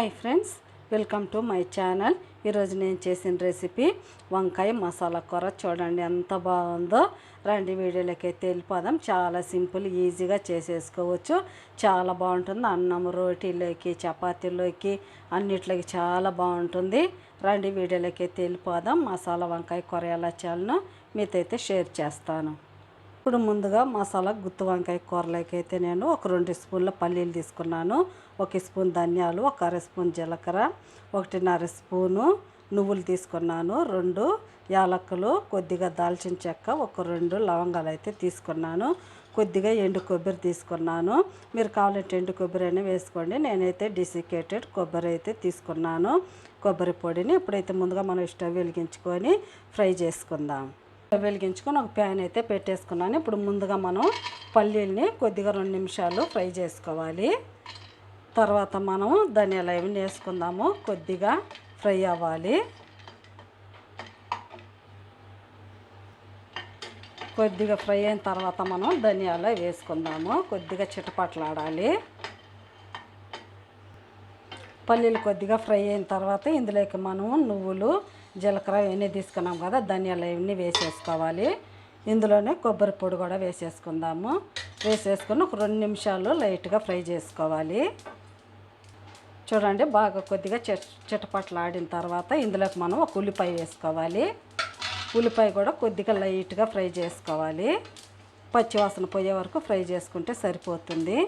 Hi friends welcome to my channel. ఈరోజు నేను చేసిన రెసిపీ వంకాయ మసాలా కూర. చూడండి ఎంత బాగుందో. రండి వీడియోలోకి అయితే వెళ్ళిపోదాం. చాలా సింపుల్ ఈజీగా చేసేసుకోవచ్చు. చాలా బాగుంటుంది. అన్నం రోటీలోకి చపాతీలోకి అన్నిట్లోకి చాలా బాగుంటుంది. రండి వీడియోలోకి అయితే వెళ్ళిపోదాం. మసాలా వంకాయ కూర ఎలా చేయాలనో మీతో అయితే షేర్ చేస్తాను. ఇప్పుడు ముందుగా మసాలా గుత్తి వంకాయ కూరలోకి అయితే నేను ఒక రెండు స్పూన్ల పల్లీలు తీసుకున్నాను. ఒక స్పూన్ ధనియాలు ఒక అర స్పూన్ జీలకర్ర ఒకటిన్నర స్పూను నువ్వులు తీసుకున్నాను. రెండు యాలక్కులు కొద్దిగా దాల్చిన చెక్క ఒక రెండు లవంగాలు అయితే తీసుకున్నాను. కొద్దిగా ఎండు కొబ్బరి తీసుకున్నాను. మీరు కావాలంటే ఎండు కొబ్బరి అయినా వేసుకోండి. నేనైతే డిసికేటెడ్ కొబ్బరి అయితే తీసుకున్నాను. కొబ్బరి పొడిని ఇప్పుడైతే ముందుగా మనం స్టవ్ వెలిగించుకొని ఫ్రై చేసుకుందాం. వెలిగించుకొని ఒక ప్యాన్ అయితే పెట్టేసుకున్నాను. ఇప్పుడు ముందుగా మనం పల్లీల్ని కొద్దిగా రెండు నిమిషాలు ఫ్రై చేసుకోవాలి. తర్వాత మనం ధనియాలు అవి వేసుకుందాము. కొద్దిగా ఫ్రై అవ్వాలి. కొద్దిగా ఫ్రై అయిన తర్వాత మనం ధనియాలు వేసుకుందాము. కొద్దిగా చిటపట్లాడాలి. పల్లీలు కొద్దిగా ఫ్రై అయిన తర్వాత ఇందులోకి మనము నువ్వులు జీలకర్ర ఇవన్నీ తీసుకున్నాం కదా ధనియాలు ఇవన్నీ వేసేసుకోవాలి. ఇందులోనే కొబ్బరి పొడి కూడా వేసేసుకుందాము. వేసేసుకుని ఒక రెండు నిమిషాలు లైట్గా ఫ్రై చేసుకోవాలి. చూడండి బాగా కొద్దిగా చిటపట్లు ఆడిన తర్వాత ఇందులోకి మనం ఒక ఉల్లిపాయ వేసుకోవాలి. ఉల్లిపాయ కూడా కొద్దిగా లైట్గా ఫ్రై చేసుకోవాలి. పచ్చివాసన పోయే వరకు ఫ్రై చేసుకుంటే సరిపోతుంది.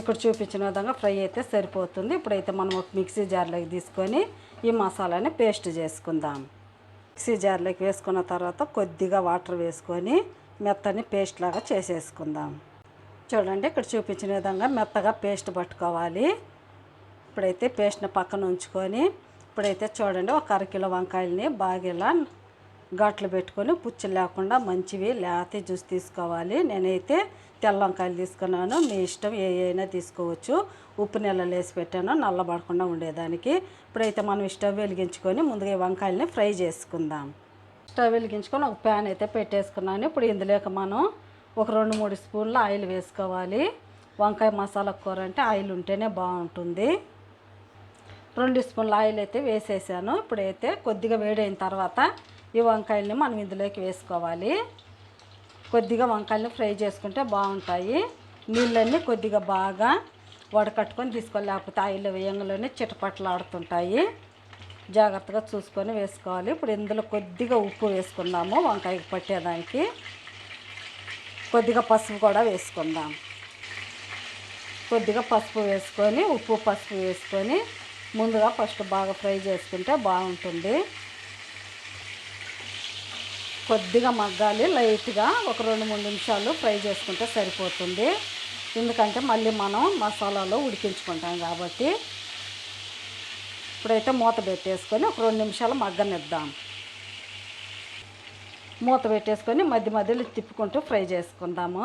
ఇక్కడ చూపించిన విధంగా ఫ్రై అయితే సరిపోతుంది. ఇప్పుడైతే మనం ఒక మిక్సీ జార్లోకి తీసుకొని ఈ మసాలాని పేస్ట్ చేసుకుందాం. మిక్సీ జార్లోకి వేసుకున్న తర్వాత కొద్దిగా వాటర్ వేసుకొని మెత్తని పేస్ట్ లాగా చేసేసుకుందాం. చూడండి ఇక్కడ చూపించిన విధంగా మెత్తగా పేస్ట్ పట్టుకోవాలి. ఇప్పుడైతే పేస్ట్ని పక్కన ఉంచుకొని ఇప్పుడైతే చూడండి ఒక అరకిలో వంకాయలని బాగా ఇలా గట్లు పెట్టుకొని పుచ్చు లేకుండా మంచివి లేత జ్యూస్ తీసుకోవాలి. నేనైతే తెల్ల వంకాయలు తీసుకున్నాను. మీ ఇష్టం ఏ అయినా తీసుకోవచ్చు. ఉప్పు నీళ్ళలో వేసి పెట్టాను. నల్లబడకుండా ఉండేదానికి. ఇప్పుడైతే మనం స్టవ్ వెలిగించుకొని ముందుగా ఈ వంకాయలని ఫ్రై చేసుకుందాం. స్టవ్ వెలిగించుకొని ఒక ప్యాన్ అయితే పెట్టేసుకున్నాను. ఇప్పుడు ఇందులోకి మనం ఒక రెండు మూడు స్పూన్ల ఆయిల్ వేసుకోవాలి. వంకాయ మసాలా కూర అంటే ఆయిల్ ఉంటేనే బాగుంటుంది. రెండు స్పూన్ల ఆయిల్ అయితే వేసేసాను. ఇప్పుడైతే కొద్దిగా వేడైన తర్వాత ఈ వంకాయల్ని మనం ఇందులోకి వేసుకోవాలి. కొద్దిగా వంకాయల్ని ఫ్రై చేసుకుంటే బాగుంటాయి. నీళ్ళన్నీ కొద్దిగా బాగా వడకట్టుకొని తీసుకోవాలి. లేకపోతే ఆయిల్ వేయంలోనే చిటపట్లు ఆడుతుంటాయి జాగ్రత్తగా చూసుకొని వేసుకోవాలి. ఇప్పుడు ఇందులో కొద్దిగా ఉప్పు వేసుకుందాము వంకాయకి పట్టేదానికి. కొద్దిగా పసుపు కూడా వేసుకుందాం. కొద్దిగా పసుపు వేసుకొని ఉప్పు పసుపు వేసుకొని ముందుగా ఫస్ట్ బాగా ఫ్రై చేసుకుంటే బాగుంటుంది. కొద్దిగా మగ్గాలి లైట్గా ఒక రెండు మూడు నిమిషాలు ఫ్రై చేసుకుంటే సరిపోతుంది. ఎందుకంటే మళ్ళీ మనం మసాలాలో ఉడికించుకుంటాం కాబట్టి. ఇప్పుడైతే మూత పెట్టేసుకొని ఒక రెండు నిమిషాలు మగ్గనిద్దాం. మూత పెట్టేసుకొని మధ్య మధ్యలో తిప్పుకుంటూ ఫ్రై చేసుకుందాము.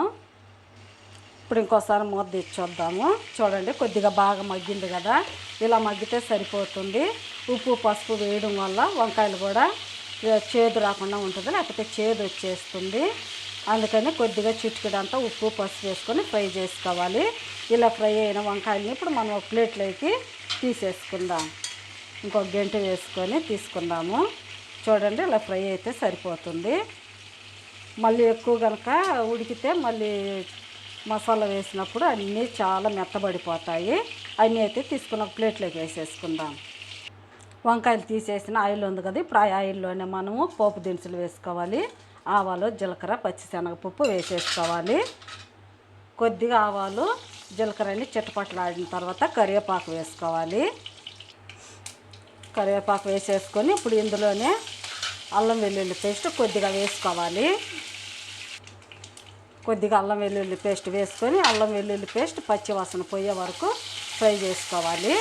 ఇప్పుడు ఇంకోసారి మూత తెచ్చొద్దాము చూడండి కొద్దిగా బాగా మగ్గింది కదా. ఇలా మగ్గితే సరిపోతుంది. ఉప్పు పసుపు వేయడం వల్ల వంకాయలు కూడా చేదు రాకుండా ఉంటుంది లేకపోతే చేదు వచ్చేస్తుంది. అందుకని కొద్దిగా చిటికెడంతా ఉప్పు పసుపు వేసుకొని ఫ్రై చేసుకోవాలి. ఇలా ఫ్రై అయిన వంకాయలని ఇప్పుడు మనం ఒక ప్లేట్లోకి తీసేసుకుందాం. ఇంకొక గంట వేసుకొని తీసుకుందాము. చూడండి ఇలా ఫ్రై అయితే సరిపోతుంది. మళ్ళీ ఎక్కువ కనుక ఉడికితే మళ్ళీ మసాలా వేసినప్పుడు అన్నీ చాలా మెత్తబడిపోతాయి. అన్నీ అయితే తీసుకున్న ప్లేట్లోకి వేసేసుకుందాం. వంకాయలు తీసేసిన ఆయిల్ ఉంది కదా ఇప్పుడు ఆ ఆయిల్లోనే మనము పోపు దినుసులు వేసుకోవాలి. ఆవాలు జీలకర్ర పచ్చిశనగపప్పు వేసేసుకోవాలి. కొద్దిగా ఆవాలు జీలకర్ర చిట్టపట్లాడిన తర్వాత కరివేపాకు వేసుకోవాలి. కరివేపాకు వేసేసుకొని ఇప్పుడు ఇందులోనే అల్లం వెల్లుల్లి పేస్ట్ కొద్దిగా వేసుకోవాలి. కొద్దిగా అల్లం వెల్లుల్లి పేస్ట్ వేసుకొని అల్లం వెల్లుల్లి పేస్ట్ పచ్చివాసన పోయే వరకు ఫ్రై చేసుకోవాలి.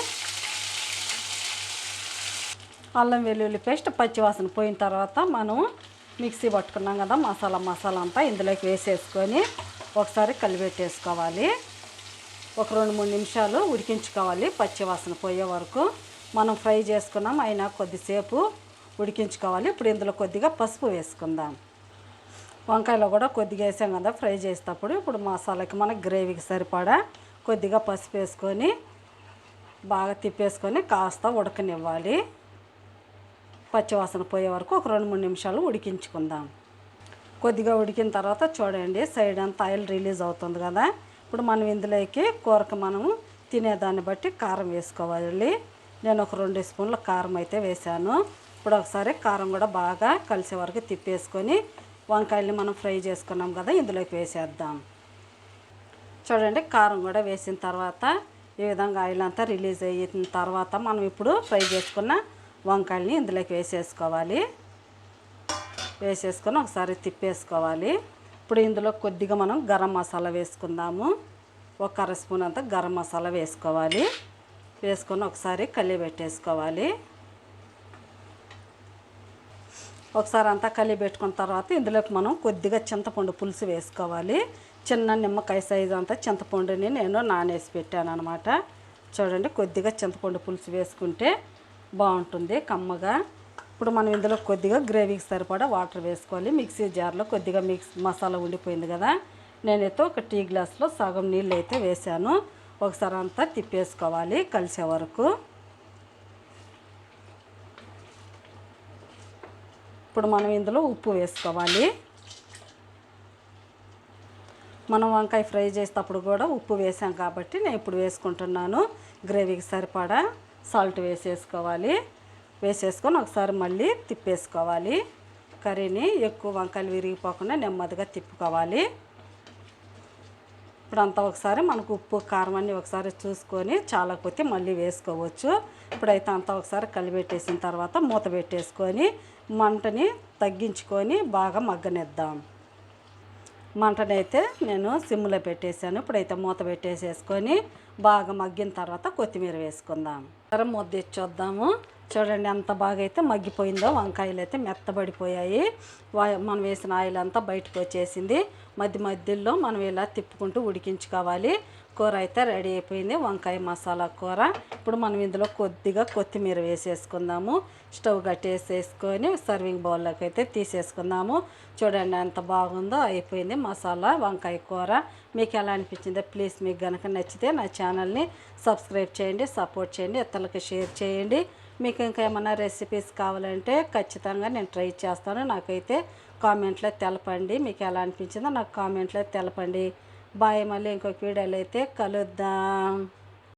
అల్లం వెల్లుల్లి పేస్ట్ పచ్చివాసన పోయిన తర్వాత మనం మిక్సీ పట్టుకున్నాం కదా మసాలా మసాలా అంతా ఇందులోకి వేసేసుకొని ఒకసారి కలిపెట్టేసుకోవాలి. ఒక రెండు మూడు నిమిషాలు ఉడికించుకోవాలి పచ్చివాసన పోయే వరకు. మనం ఫ్రై చేసుకున్నాం అయినా కొద్దిసేపు ఉడికించుకోవాలి. ఇప్పుడు ఇందులో కొద్దిగా పసుపు వేసుకుందాం. వంకాయలో కూడా కొద్దిగా వేసాం కదా ఫ్రై చేసేటప్పుడు. ఇప్పుడు మసాలాకి మన గ్రేవీకి సరిపడా కొద్దిగా పసుపు వేసుకొని బాగా తిప్పేసుకొని కాస్త ఉడకనివ్వాలి. పచ్చివాసన పోయే వరకు ఒక రెండు మూడు నిమిషాలు ఉడికించుకుందాం. కొద్దిగా ఉడికిన తర్వాత చూడండి సైడ్ అంతా ఆయిల్ రిలీజ్ అవుతుంది కదా? ఇప్పుడు మనం ఇందులోకి కూరకు మనము తినేదాన్ని బట్టి కారం వేసుకోవాలి. నేను ఒక రెండు స్పూన్ల కారం అయితే వేసాను ఇప్పుడు ఒకసారి కారం కూడా బాగా కలిసే వరకు తిప్పేసుకొని వంకాయల్ని మనం ఫ్రై చేసుకున్నాం కదా ఇందులోకి వేసేద్దాం. చూడండి కారం కూడా వేసిన తర్వాత ఈ విధంగా ఆయిల్ అంతా రిలీజ్ అయిన తర్వాత మనం ఇప్పుడు ఫ్రై చేసుకున్న వంకాయల్ని ఇందులోకి వేసేసుకోవాలి. వేసేసుకొని ఒకసారి తిప్పేసుకోవాలి. ఇప్పుడు ఇందులో కొద్దిగా మనం గరం మసాలా వేసుకుందాము. ఒక అర స్పూన్ అంతా గరం మసాలా వేసుకోవాలి. వేసుకొని ఒకసారి కలిగి పెట్టేసుకోవాలి. ఒకసారి అంతా కలిగి పెట్టుకున్న తర్వాత ఇందులోకి మనం కొద్దిగా చింతపండు పులుసు వేసుకోవాలి. చిన్న నిమ్మకాయ సైజు అంతా చింతపండుని నేను నానేసి పెట్టాను అనమాట చూడండి కొద్దిగా చింతపండు పులుసు వేసుకుంటే బాగుంటుంది కమ్మగా. ఇప్పుడు మనం ఇందులో కొద్దిగా గ్రేవీకి సరిపడా వాటర్ వేసుకోవాలి. మిక్సీ జార్లో కొద్దిగా మిక్స్ మసాలా ఉండిపోయింది కదా. నేనైతే ఒక టీ గ్లాస్లో సగం నీళ్ళు అయితే వేసాను ఒకసారి అంతా తిప్పేసుకోవాలి కలిసే వరకు. ఇప్పుడు మనం ఇందులో ఉప్పు వేసుకోవాలి. మనం వంకాయ ఫ్రై చేసేటప్పుడు కూడా ఉప్పు వేసాం కాబట్టి నేను ఇప్పుడు వేసుకుంటున్నాను. గ్రేవీకి సరిపడా సాల్ట్ వేసేసుకోవాలి. వేసేసుకొని ఒకసారి మళ్ళీ తిప్పేసుకోవాలి. కర్రీని ఎక్కువ వంకాయలు విరిగిపోకుండా నెమ్మదిగా తిప్పుకోవాలి. ఇప్పుడు అంతా ఒకసారి మనకు ఉప్పు కారం అన్నీ ఒకసారి చూసుకొని చాలా కొద్ది మళ్ళీ వేసుకోవచ్చు. ఇప్పుడైతే అంతా ఒకసారి కలిపెట్టేసిన తర్వాత మూత పెట్టేసుకొని మంటని తగ్గించుకొని బాగా మగ్గనిద్దాం. మంటనైతే నేను సిమ్లో పెట్టేశాను. ఇప్పుడైతే మూత పెట్టేసేసుకొని బాగా మగ్గిన తర్వాత కొత్తిమీర వేసుకుందాం. సరే మూత తెచ్చి చూద్దాము చూడండి ఎంత బాగా అయితే మగ్గిపోయిందో వంకాయలు అయితే మెత్తబడిపోయాయి మనం వేసిన ఆయిల్ అంతా బయటకు వచ్చేసింది. మధ్య మధ్యలో మనం ఇలా తిప్పుకుంటూ ఉడికించుకోవాలి. కూర అయితే రెడీ అయిపోయింది. వంకాయ మసాలా కూర. ఇప్పుడు మనం ఇందులో కొద్దిగా కొత్తిమీర వేసేసుకుందాము. స్టవ్ కట్టేసేసుకొని సర్వింగ్ బౌల్లోకి అయితే తీసేసుకుందాము. చూడండి ఎంత బాగుందో అయిపోయింది మసాలా వంకాయ కూర. మీకు ఎలా అనిపించిందో ప్లీజ్ మీకు కనుక నచ్చితే నా ఛానల్ని సబ్స్క్రైబ్ చేయండి సపోర్ట్ చేయండి ఇతరులకు షేర్ చేయండి. మీకు ఇంకా ఏమైనా రెసిపీస్ కావాలంటే ఖచ్చితంగా నేను ట్రై చేస్తాను. నాకైతే కామెంట్లో తెలపండి. మీకు ఎలా అనిపించిందో నాకు కామెంట్లో తెలపండి. బాయ్ మళ్ళీ ఇంకొక వీడియోలో అయితే కలుద్దాం.